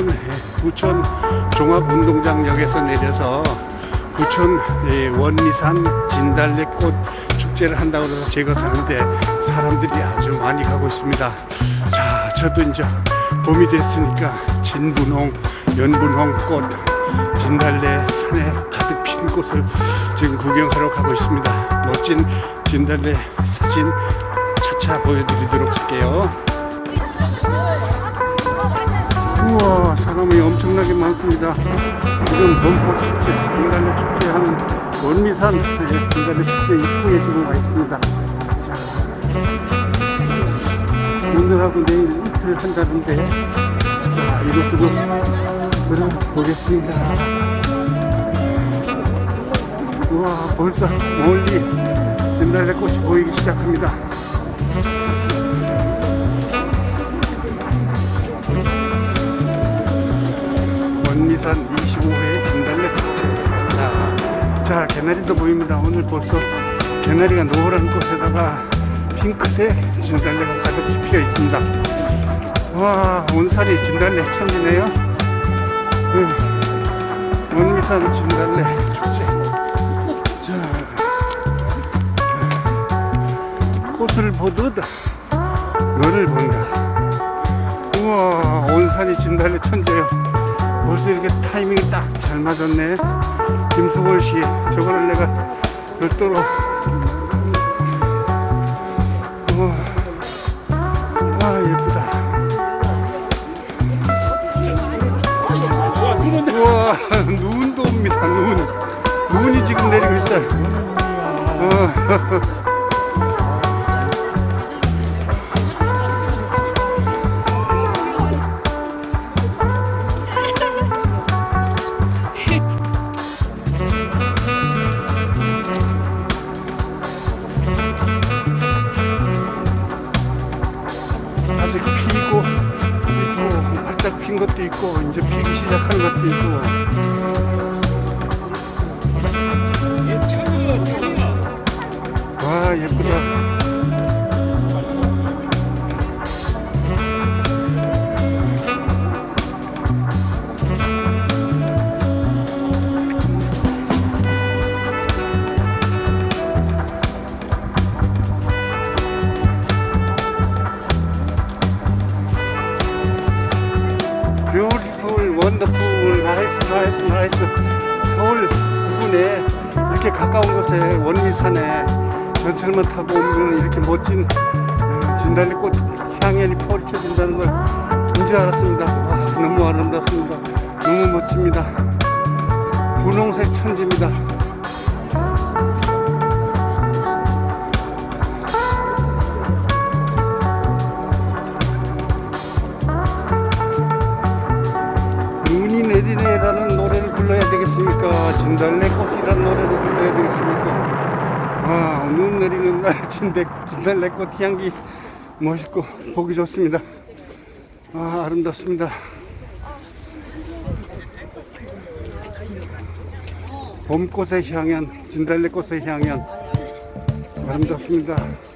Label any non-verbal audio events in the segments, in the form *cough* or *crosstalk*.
이곳은 부천 종합운동장역에서 내려서 부천 예, 원미산 진달래꽃 축제를 한다고 해서 제가 가는데 사람들이 아주 많이 가고 있습니다. 자, 저도 이제 봄이 됐으니까 진분홍, 연분홍 꽃, 진달래 산에 가득 핀 꽃을 지금 구경하러 가고 있습니다. 멋진 진달래 사진 차차 보여드리도록 할게요. 우와 사람이 엄청나게 많습니다. 지금 봄꽃 축제, 진달래 축제 하는 원미산 네, 진달래 축제 입구에 지금 와 있습니다. 자, 오늘하고 내일 이틀 한다는데 자, 이곳으로 들어보겠습니다. 우와 벌써 멀리 진달래 꽃이 보이기 시작합니다. 자, 자, 개나리도 보입니다. 오늘 벌써 개나리가 노란 꽃에다가 핑크색 진달래가 가득 피어 있습니다. 와, 온산이 진달래 천지네요. 응. 원미산 진달래 축제. 자, 꽃을 보듯 너를 본다. 우와, 온산이 진달래 천재요. 벌써 이렇게 타이밍이 딱 잘 맞았네. 김수걸 씨, 저거를 내가 별도로. 와, 예쁘다. 우와, 눈도 옵니다, 눈. 눈이 지금 내리고 있어요. 어. *laughs* 시 어, 진달래꽃 향연이 펼쳐진다는 걸 이제 알았습니다. 와, 너무 아름답습니다. 너무 멋집니다. 분홍색 천지입니다. 눈이 내리네라는 노래를 불러야 되겠습니까? 진달래꽃이라는 노래를 불러야 되겠습니까? 아, 눈 내리는 날 *laughs* 진달, 진달래꽃 향기 멋있고 보기 좋습니다. 아, 아름답습니다. 봄꽃의 향연, 진달래꽃의 향연 아름답습니다.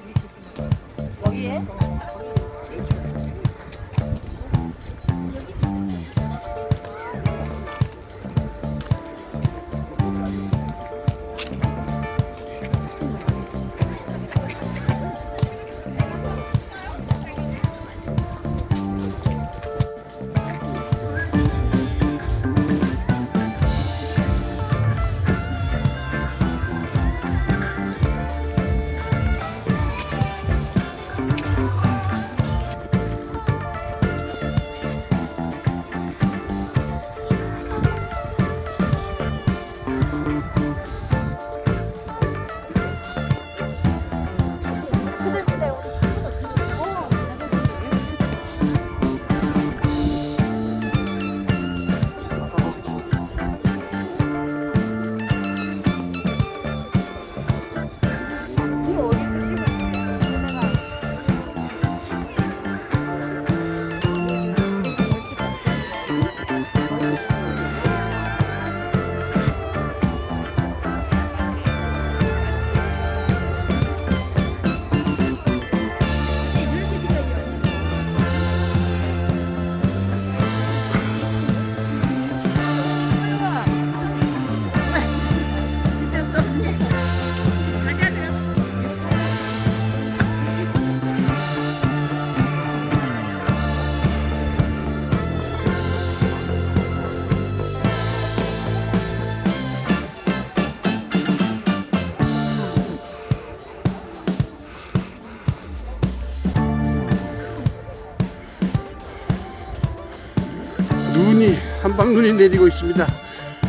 눈이 한방눈이 내리고 있습니다.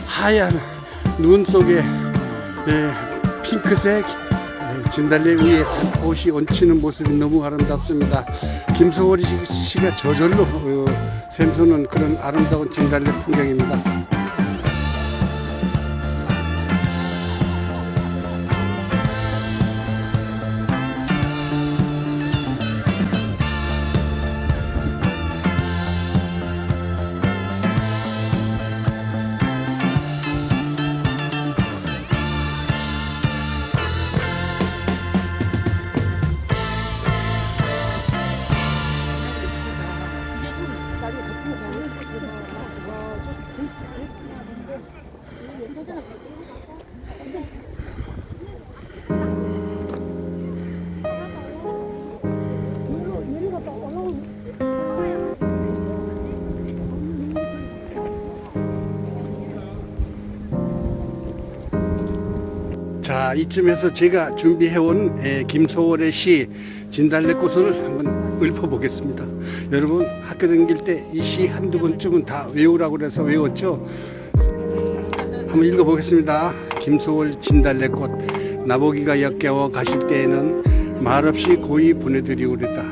하얀 눈 속에 예, 핑크색 예, 진달래 위에 살포시 얹히는 모습이 너무 아름답습니다. 김소월 씨가 저절로 어, 샘솟는 그런 아름다운 진달래 풍경입니다. 자 이쯤에서 제가 준비해온 에, 김소월의 시 진달래꽃을 한번 읊어보겠습니다. 여러분 학교 다닐 때 이 시 한두 번쯤은 다 외우라고 그래서 외웠죠. 한번 읽어보겠습니다. 김소월 진달래꽃 나보기가 역겨워 가실 때에는 말없이 고이 보내드리오리다.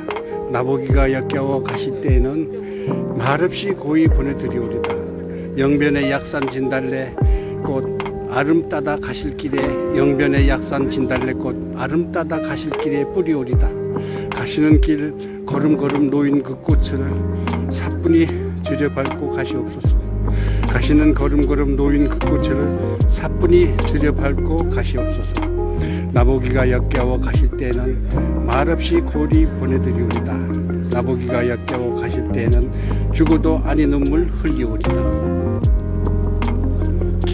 나보기가 역겨워 가실 때에는 말없이 고이 보내드리오리다. 영변의 약산 진달래 꽃 아름 따다 가실 길에 영변의 약산 진달래꽃 아름 따다 가실 길에 뿌리오리다. 가시는 길 걸음걸음 놓인 그 꽃을 사뿐히 들여밟고 가시옵소서. 가시는 걸음걸음 놓인 그 꽃을 사뿐히 들여밟고 가시옵소서. 나보기가 역겨워 가실 때는 말없이 고리 보내드리오리다. 나보기가 역겨워 가실 때는 죽어도 아니 눈물 흘리오리다.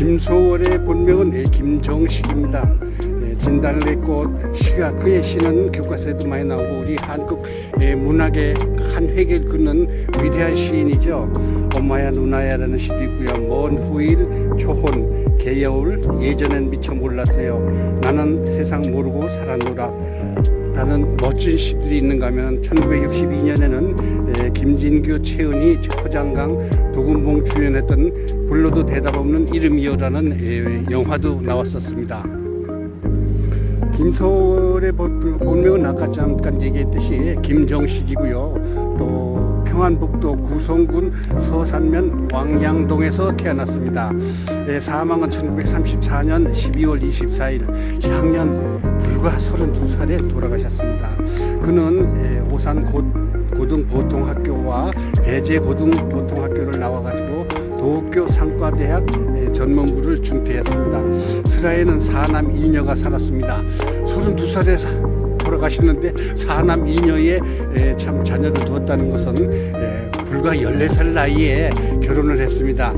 김소월의 본명은 예, 김정식입니다. 예, 진달래꽃 시가 그의 시는 교과서에도 많이 나오고 우리 한국 예, 문학의 한 획을 긋는 위대한 시인이죠. 엄마야 누나야라는 시도 있고요. 먼 후일 초혼 개여울 예전엔 미처 몰랐어요. 나는 세상 모르고 살았노라. 라는 멋진 시들이 있는가 하면 1962년에는 예, 김진규, 최은희, 허장강, 도금봉 주연했던 불러도 대답 없는 이름이여라는 예, 영화도 나왔었습니다. 김소월의 본- 본명은 아까 잠깐 얘기했듯이 김정식이고요. 또 평안북도 구성군 서산면 왕양동에서 태어났습니다. 예, 사망은 1934년 12월 24일 향년 불과 32살에 돌아가셨습니다. 그는 예, 오산 고, 고등보통학교와 배제 고등보통학교를 나와가지고 도쿄 상과대학 예, 전문부를 중퇴했습니다. 스라에는 사남 이녀가 살았습니다. 32살에 돌아가셨는데 사남 이녀에 예, 참 자녀를 두었다는 것은 예, 불과 14살 나이에 결혼을 했습니다.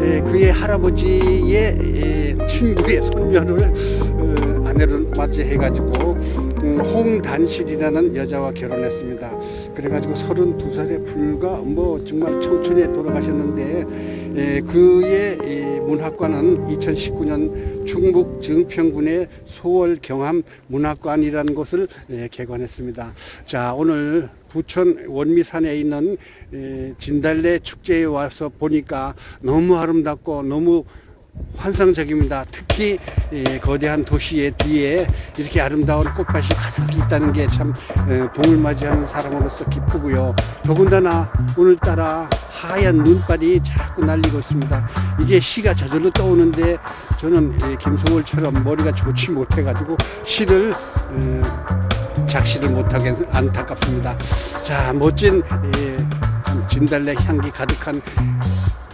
예, 그의 할아버지의 예, 친구의 손녀를 어, 아내로 맞이해가지고 음, 홍단실이라는 여자와 결혼했습니다. 그래가지고 32살에 불과 뭐 정말 청춘에 돌아가셨는데 예, 그의 이 문학관은 2019년 충북 증평군의 소월 경함 문학관이라는 곳을 예, 개관했습니다. 자 오늘 부천 원미산에 있는 에, 진달래 축제에 와서 보니까 너무 아름답고 너무 환상적입니다. 특히 예, 거대한 도시의 뒤에 이렇게 아름다운 꽃밭이 가득 있다는 게 참 봄을 맞이하는 사람으로서 기쁘고요. 더군다나 오늘따라 하얀 눈발이 자꾸 날리고 있습니다. 이게 시가 저절로 떠오는데 저는 예, 김소월처럼 머리가 좋지 못해가지고 시를 에, 작시를 못하게 안타깝습니다. 자 멋진 예, 참 진달래 향기 가득한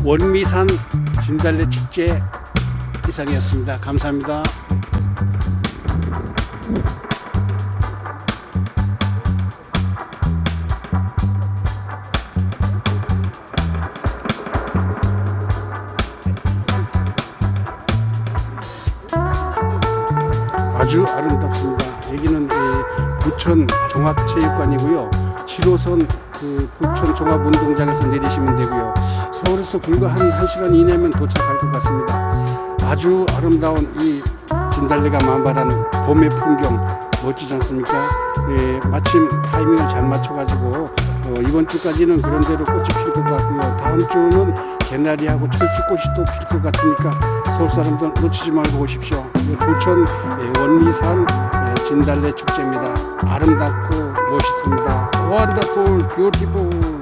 원미산 진달래 축제 이상이었습니다. 감사합니다. 아주 아름답습니다. 여기는 이 부천 종합체육관이고요. 7호선 그 부천 종합운동장에서 내리시면 되고요. 서울에서 불과 한 1시간 이내면 도착할 것 같습니다. 아주 아름다운 이 진달래가 만발한 봄의 풍경 멋지지 않습니까? 예, 마침 타이밍을 잘 맞춰가지고 어, 어, 이번 주까지는 그런 대로 꽃이 필 것 같고요. 다음 주는 개나리하고 철쭉꽃이 또 필 것 같으니까 서울 사람들 놓치지 말고 오십시오. 이 부천 예, 원미산 예, 진달래 축제입니다. 아름답고 멋있습니다. 원더풀 뷰티풀.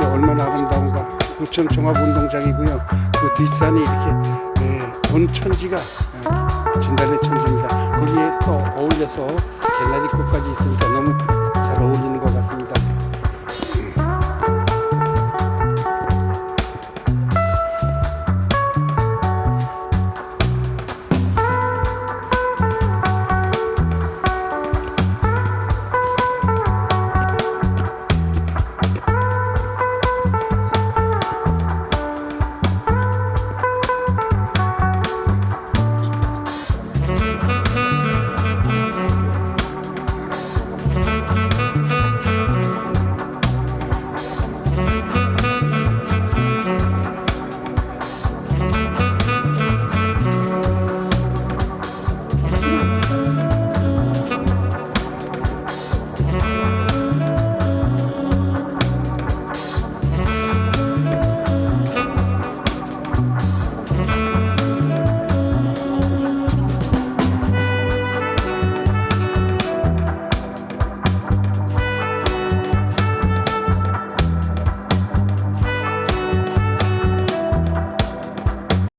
보십시오. 얼마나 아름다운가. 부천 종합운동장이고요. 그 뒷산이 이렇게 예, 온천지가 예, 진달래 천지입니다. 거기에 또 어울려서 개나리 꽃까지 있으니까 너무 잘 어울리는 것 같습니다.